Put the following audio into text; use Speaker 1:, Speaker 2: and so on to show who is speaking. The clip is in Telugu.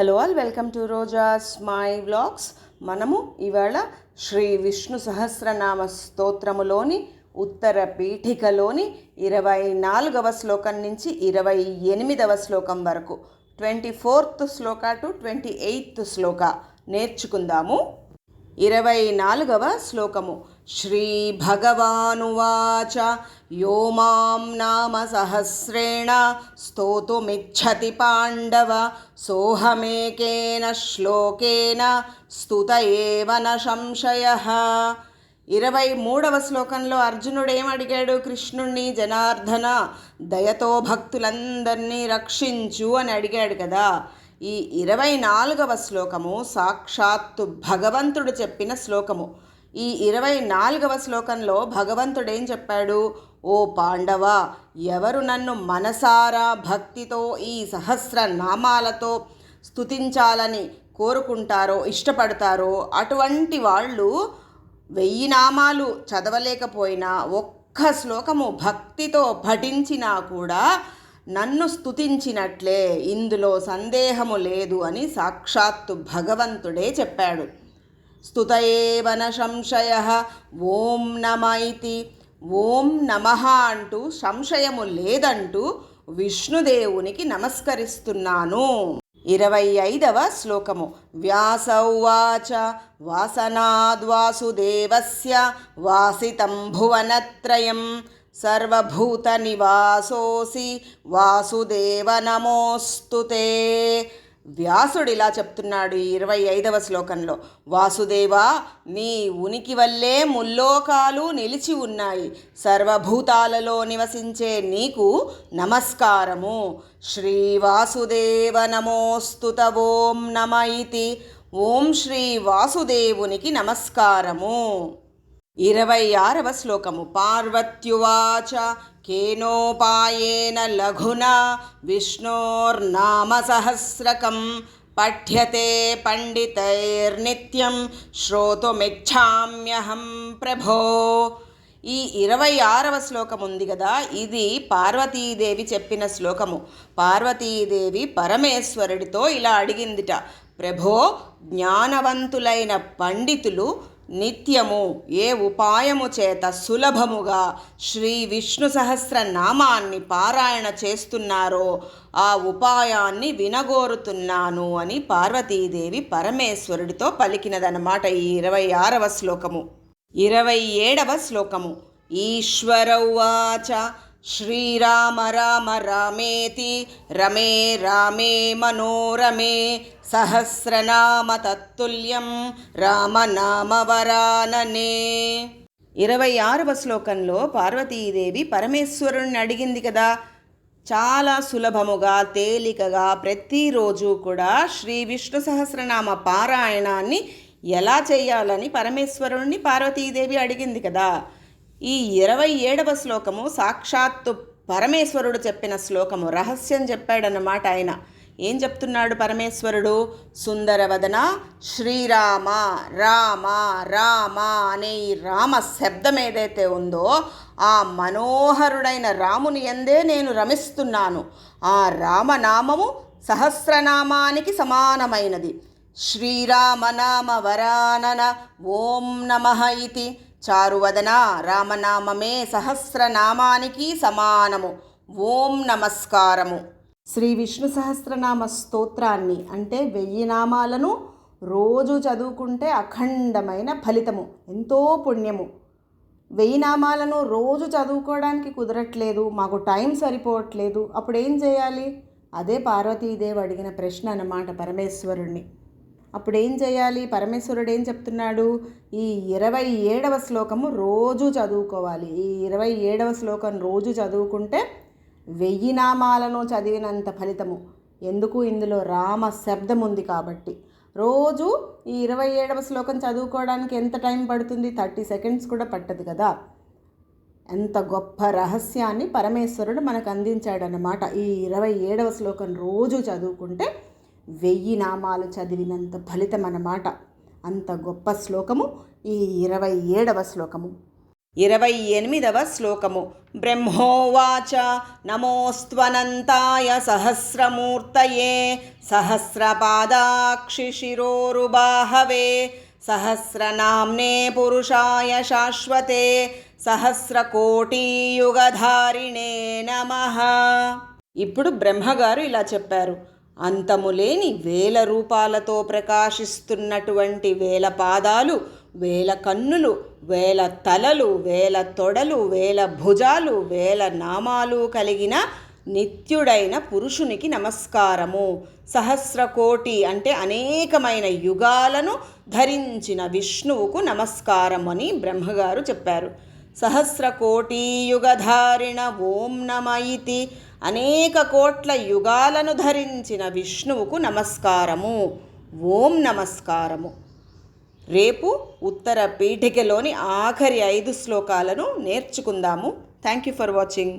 Speaker 1: Hello all welcome to Roja's my vlogs మనము ఇవాళ శ్రీ విష్ణు సహస్రనామ స్తోత్రములోని ఉత్తర పీఠికలోని ఇరవై నాలుగవ శ్లోకం నుంచి ఇరవై ఎనిమిదవ శ్లోకం వరకు ట్వంటీ ఫోర్త్ శ్లోక టు ట్వంటీ ఎయిత్ శ్లోక నేర్చుకుందాము. ఇరవై నాలుగవ శ్లోకము. శ్రీ భగవానువాచ యో మాం నామ సహస్రేణ స్తోతుమిచ్చతి పాండవ సోహమేకేన శ్లోకేన స్తుత ఏవ న సంశయ ఇరవై మూడవ శ్లోకంలో అర్జునుడు ఏమడిగాడు కృష్ణుణ్ణి జనార్దన దయతో భక్తులందరినీ రక్షించు అని అడిగాడు కదా. ఈ ఇరవై నాలుగవ శ్లోకము సాక్షాత్తు భగవంతుడు చెప్పిన శ్లోకము. ఈ ఇరవై నాలుగవ శ్లోకంలో భగవంతుడేం చెప్పాడు? ఓ పాండవ ఎవరు నన్ను మనసారా భక్తితో ఈ సహస్ర నామాలతో స్థుతించాలని కోరుకుంటారో ఇష్టపడతారో అటువంటి వాళ్ళు వెయ్యి నామాలు చదవలేకపోయినా ఒక్క శ్లోకము భక్తితో పఠించినా కూడా నన్ను స్తుతించినట్లే ఇందులో సందేహము లేదు అని సాక్షాత్తు భగవంతుడే చెప్పాడు. స్తుతయేవన సంశయ. ఓం నమ ఇతి ఓం నమ అంటూ సంశయము లేదంటూ విష్ణుదేవునికి నమస్కరిస్తున్నాను. ఇరవై ఐదవ శ్లోకము వ్యాసౌవాచ వాసనాద్వాసుదేవస్య వాసితం భువనత్రయం. సర్వభూత నివాసోసి. వాసుదేవ నమోస్తుతే. వ్యాసుడు ఇలా చెప్తున్నాడు ఇరవై ఐదవ శ్లోకంలో. వాసుదేవా నీ ఉనికి వల్లే ముల్లోకాలు నిలిచి ఉన్నాయి. సర్వభూతాలలో నివసించే నీకు నమస్కారము. శ్రీ వాసుదేవ నమోస్తుత ఓం నమ ఇతి ఓం శ్రీ వాసుదేవునికి నమస్కారము. ఇరవై ఆరవ శ్లోకము. పార్వత్యువాచ కేనోపాయేన లఘునా విష్ణోర్నామ సహస్రకం పఠ్యతే పండితైర్నిత్యం శ్రోతుమిచ్చామ్యహం ప్రభో. ఈ ఇరవై ఆరవ శ్లోకం ఉంది కదా ఇది పార్వతీదేవి చెప్పిన శ్లోకము. పార్వతీదేవి పరమేశ్వరుడితో ఇలా అడిగిందిట ప్రభో జ్ఞానవంతులైన పండితులు నిత్యము ఏ ఉపాయము చేత సులభముగా శ్రీ విష్ణు సహస్ర నామాన్ని పారాయణ చేస్తున్నారో ఆ ఉపాయాన్ని వినగోరుతున్నాను అని పార్వతీదేవి పరమేశ్వరుడితో పలికినదన్నమాట ఈ ఇరవై ఆరవ శ్లోకము. ఇరవై ఏడవ శ్లోకము. ఈశ్వర ఉవాచ శ్రీరామ రామ రామేతి రమే రామే మనోరమే సహస్రనామ తత్తుల్యం రామనామవరాననే ఇరవై ఆరవ శ్లోకంలో పార్వతీదేవి పరమేశ్వరుణ్ణి అడిగింది కదా. చాలా సులభముగా తేలికగా ప్రతిరోజు కూడా శ్రీ విష్ణు సహస్రనామ పారాయణాన్ని ఎలా చేయాలని పరమేశ్వరుణ్ణి పార్వతీదేవి అడిగింది కదా. ఈ ఇరవై ఏడవ శ్లోకము సాక్షాత్తు పరమేశ్వరుడు చెప్పిన శ్లోకము రహస్యం చెప్పాడన్నమాట ఆయన. ఏం చెప్తున్నాడు పరమేశ్వరుడు? సుందరవదన శ్రీరామ రామ రామ అనే ఈ రామ శబ్దం ఏదైతే ఉందో ఆ మనోహరుడైన రాముని ఎందే నేను రమిస్తున్నాను. ఆ రామనామము సహస్రనామానికి సమానమైనది. శ్రీరామనామ వరానన ఓం నమ ఇది. చారువదన రామనామమే సహస్రనామానికి సమానము. ఓం నమస్కారము. శ్రీ విష్ణు సహస్రనామ స్తోత్రాన్ని అంటే వెయ్యి నామాలను రోజు చదువుకుంటే అఖండమైన ఫలితము ఎంతో పుణ్యము. వెయ్యి నామాలను రోజు చదువుకోవడానికి కుదరట్లేదు మాకు టైం సరిపోవట్లేదు. అప్పుడు ఏం చేయాలి? అదే పార్వతీదేవి అడిగిన ప్రశ్న అన్నమాట పరమేశ్వరుణ్ణి. అప్పుడు ఏం చేయాలి? పరమేశ్వరుడు ఏం చెప్తున్నాడు? ఈ ఇరవై ఏడవ శ్లోకము రోజు చదువుకోవాలి. ఈ ఇరవై ఏడవ శ్లోకం రోజు చదువుకుంటే వెయ్యి నామాలను చదివినంత ఫలితము. ఎందుకు? ఇందులో రామ శబ్దం ఉంది కాబట్టి. రోజు ఈ ఇరవై ఏడవ శ్లోకం చదువుకోవడానికి ఎంత టైం పడుతుంది? థర్టీ సెకండ్స్ కూడా పట్టదు కదా. ఎంత గొప్ప రహస్యాన్ని పరమేశ్వరుడు మనకు అందించాడనమాట ఈ ఇరవై ఏడవ శ్లోకం రోజు చదువుకుంటే వెయ్యి నామాలు చదివినంత ఫలితం అన్నమాట. అంత గొప్ప శ్లోకము. ఈ ఇరవై ఏడవ శ్లోకము. ఇరవై ఎనిమిదవ శ్లోకము. బ్రహ్మోవాచ నమోస్త్వనంతాయ సహస్రమూర్తయే సహస్రపాదాక్షి శిరోరుబాహవే సహస్రనామ్నే పురుషాయ శాశ్వతే సహస్రకోటీయుగధారిణే నమ. ఇప్పుడు బ్రహ్మగారు ఇలా చెప్పారు. అంతములేని వేల రూపాలతో ప్రకాశిస్తున్నటువంటి వేల పాదాలు వేల కన్నులు వేల తలలు వేల తొడలు వేల భుజాలు వేల నామాలు కలిగిన నిత్యుడైన పురుషునికి నమస్కారము. సహస్రకోటి అంటే అనేకమైన యుగాలను ధరించిన విష్ణువుకు నమస్కారం అని బ్రహ్మగారు చెప్పారు. సహస్రకోటీయుగధారిణ ఓం నమ ఇతి. అనేక కోట్ల యుగాలను ధరించిన విష్ణువుకు నమస్కారము. ఓం నమస్కారము. రేపు ఉత్తర పీఠికలోని ఆఖరి ఐదు శ్లోకాలను నేర్చుకుందాము. Thank you for watching